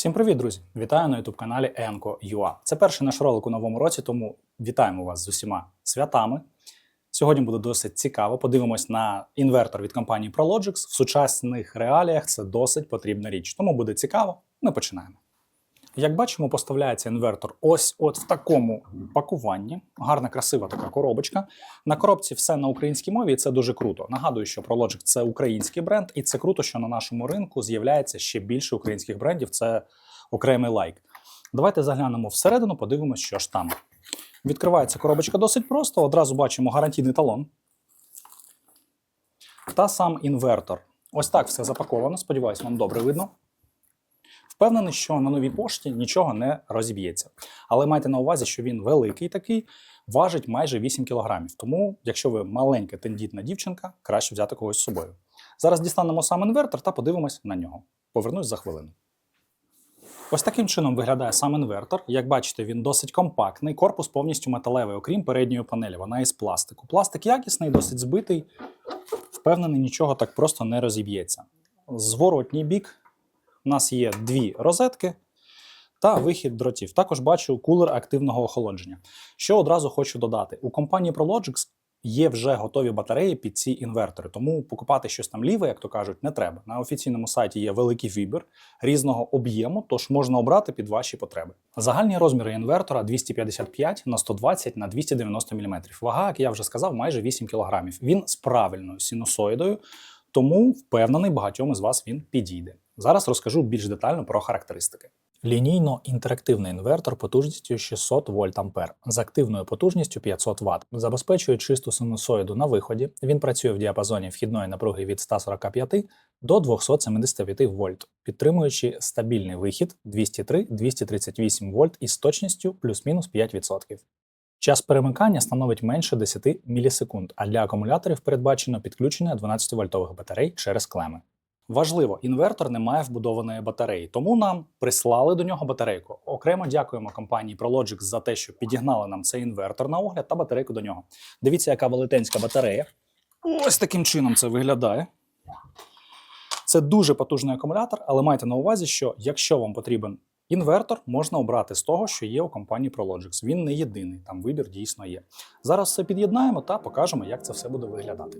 Всім привіт, друзі! Вітаю на youtube каналі Enco.ua. Це перший наш ролик у новому році, тому вітаємо вас з усіма святами. Сьогодні буде досить цікаво. Подивимось на інвертор від компанії Prologix. В сучасних реаліях це досить потрібна річ. Тому буде цікаво. Ми починаємо. Як бачимо, поставляється інвертор ось от в такому пакуванні. Гарна, красива така коробочка. На коробці все на українській мові, і це дуже круто. Нагадую, що Prologix – це український бренд, і це круто, що на нашому ринку з'являється ще більше українських брендів. Це окремий лайк. Давайте заглянемо всередину, подивимося, що ж там. Відкривається коробочка досить просто. Одразу бачимо гарантійний талон. Та сам інвертор. Ось так все запаковано. Сподіваюсь, вам добре видно. Впевнений, що на новій пошті нічого не розіб'ється. Але майте на увазі, що він великий такий, важить майже 8 кілограмів. Тому, якщо ви маленька тендітна дівчинка, краще взяти когось з собою. Зараз дістанемо сам інвертор та подивимось на нього. Повернусь за хвилину. Ось таким чином виглядає сам інвертор. Як бачите, він досить компактний, корпус повністю металевий, окрім передньої панелі. Вона із пластику. Пластик якісний, досить збитий. Впевнений, нічого так просто не розіб'ється. Зворотній бік у нас є дві розетки та вихід дротів. Також бачу кулер активного охолодження. Що одразу хочу додати: у компанії Prologix є вже готові батареї під ці інвертори, тому покупати щось там ліве, як то кажуть, не треба. На офіційному сайті є великий вибір різного об'єму, тож можна обрати під ваші потреби. Загальні розміри інвертора 255 на 120 на 290 мм. Вага, як я вже сказав, майже 8 кг. Він з правильною синусоїдою, тому впевнений, багатьом із вас він підійде. Зараз розкажу більш детально про характеристики. Лінійно-інтерактивний інвертор потужністю 600 вольт ампер з активною потужністю 500 Вт. Забезпечує чисту синусоїду на виході. Він працює в діапазоні вхідної напруги від 145 до 275 вольт, підтримуючи стабільний вихід 203-238 вольт із точністю плюс-мінус 5%. Час перемикання становить менше 10 мілісекунд, а для акумуляторів передбачено підключення 12-вольтових батарей через клеми. Важливо, інвертор не має вбудованої батареї, тому нам прислали до нього батарейку. Окремо дякуємо компанії Prologix за те, що підігнали нам цей інвертор на огляд та батарейку до нього. Дивіться, яка велетенська батарея. Ось таким чином це виглядає. Це дуже потужний акумулятор, але майте на увазі, що якщо вам потрібен інвертор, можна обрати з того, що є у компанії Prologix. Він не єдиний, там вибір дійсно є. Зараз все під'єднаємо та покажемо, як це все буде виглядати.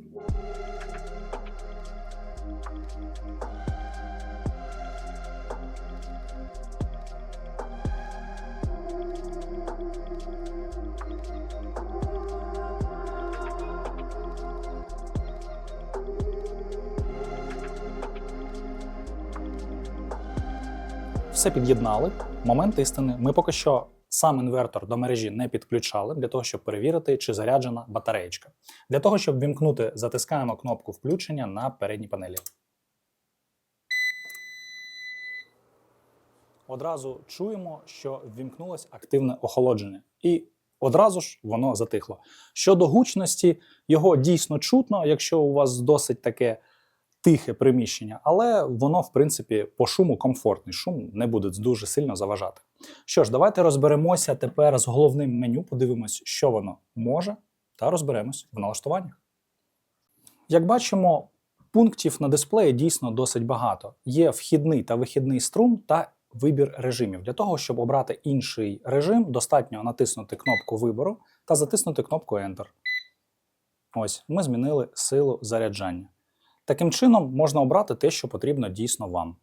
Все під'єднали. Момент істини. Ми поки що сам інвертор до мережі не підключали для того, щоб перевірити, чи заряджена батареєчка. Для того, щоб вімкнути, затискаємо кнопку включення на передній панелі. Одразу чуємо, що ввімкнулося активне охолодження. І одразу ж воно затихло. Щодо гучності, його дійсно чутно, якщо у вас досить таке тихе приміщення, але воно, в принципі, по шуму комфортний. Шум не буде дуже сильно заважати. Що ж, давайте розберемося тепер з головним меню, подивимось, що воно може, та розберемось в налаштуваннях. Як бачимо, пунктів на дисплеї дійсно досить багато. Є вхідний та вихідний струм та вибір режимів. Для того, щоб обрати інший режим, достатньо натиснути кнопку вибору та затиснути кнопку Enter. Ось, ми змінили силу заряджання. Таким чином можна обрати те, що потрібно дійсно вам.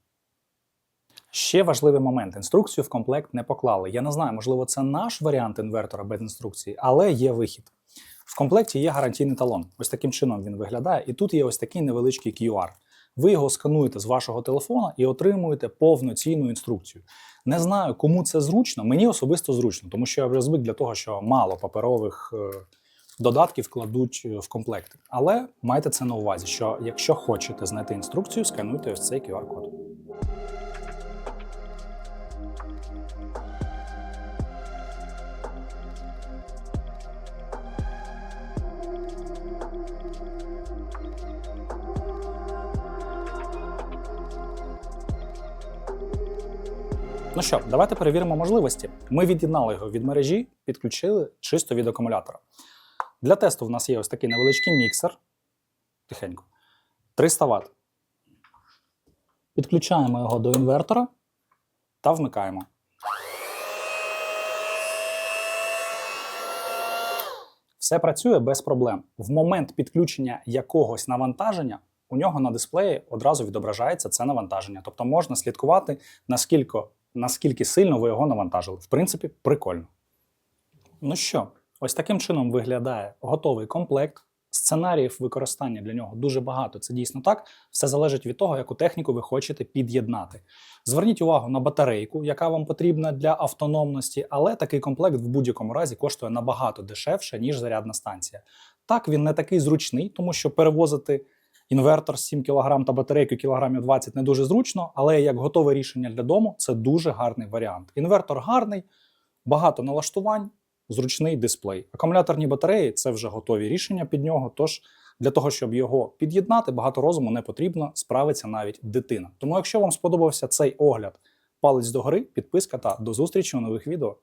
Ще важливий момент: інструкцію в комплект не поклали. Я не знаю, можливо, це наш варіант інвертора без інструкції, але є вихід. В комплекті є гарантійний талон. Ось таким чином він виглядає. І тут є ось такий невеличкий QR. Ви його скануєте з вашого телефона і отримуєте повноцінну інструкцію. Не знаю, кому це зручно. Мені особисто зручно, тому що я вже звик для того, що мало паперових е, додатків кладуть е, в комплекти. Але майте це на увазі, що якщо хочете знайти інструкцію, скануйте ось цей QR-код. Ну що, давайте перевіримо можливості. Ми від'єднали його від мережі, підключили чисто від акумулятора. Для тесту в нас є ось такий невеличкий міксер. Тихенько. 300 Вт. Підключаємо його до інвертора та вмикаємо. Все працює без проблем. В момент підключення якогось навантаження у нього на дисплеї одразу відображається це навантаження. Тобто можна слідкувати, наскільки, наскільки сильно ви його навантажили. В принципі, прикольно. Ну що, ось таким чином виглядає готовий комплект. Сценаріїв використання для нього дуже багато. Це дійсно так. Все залежить від того, яку техніку ви хочете під'єднати. Зверніть увагу на батарейку, яка вам потрібна для автономності, але такий комплект в будь-якому разі коштує набагато дешевше, ніж зарядна станція. Так, він не такий зручний, тому що перевозити інвертор з 7 кг та батарейку кілограмів 20 не дуже зручно, але як готове рішення для дому це дуже гарний варіант. Інвертор гарний, багато налаштувань, зручний дисплей. Акумуляторні батареї це вже готові рішення під нього. Тож для того, щоб його під'єднати, багато розуму не потрібно, справиться навіть дитина. Тому, якщо вам сподобався цей огляд, палець догори, підписка та до зустрічі у нових відео.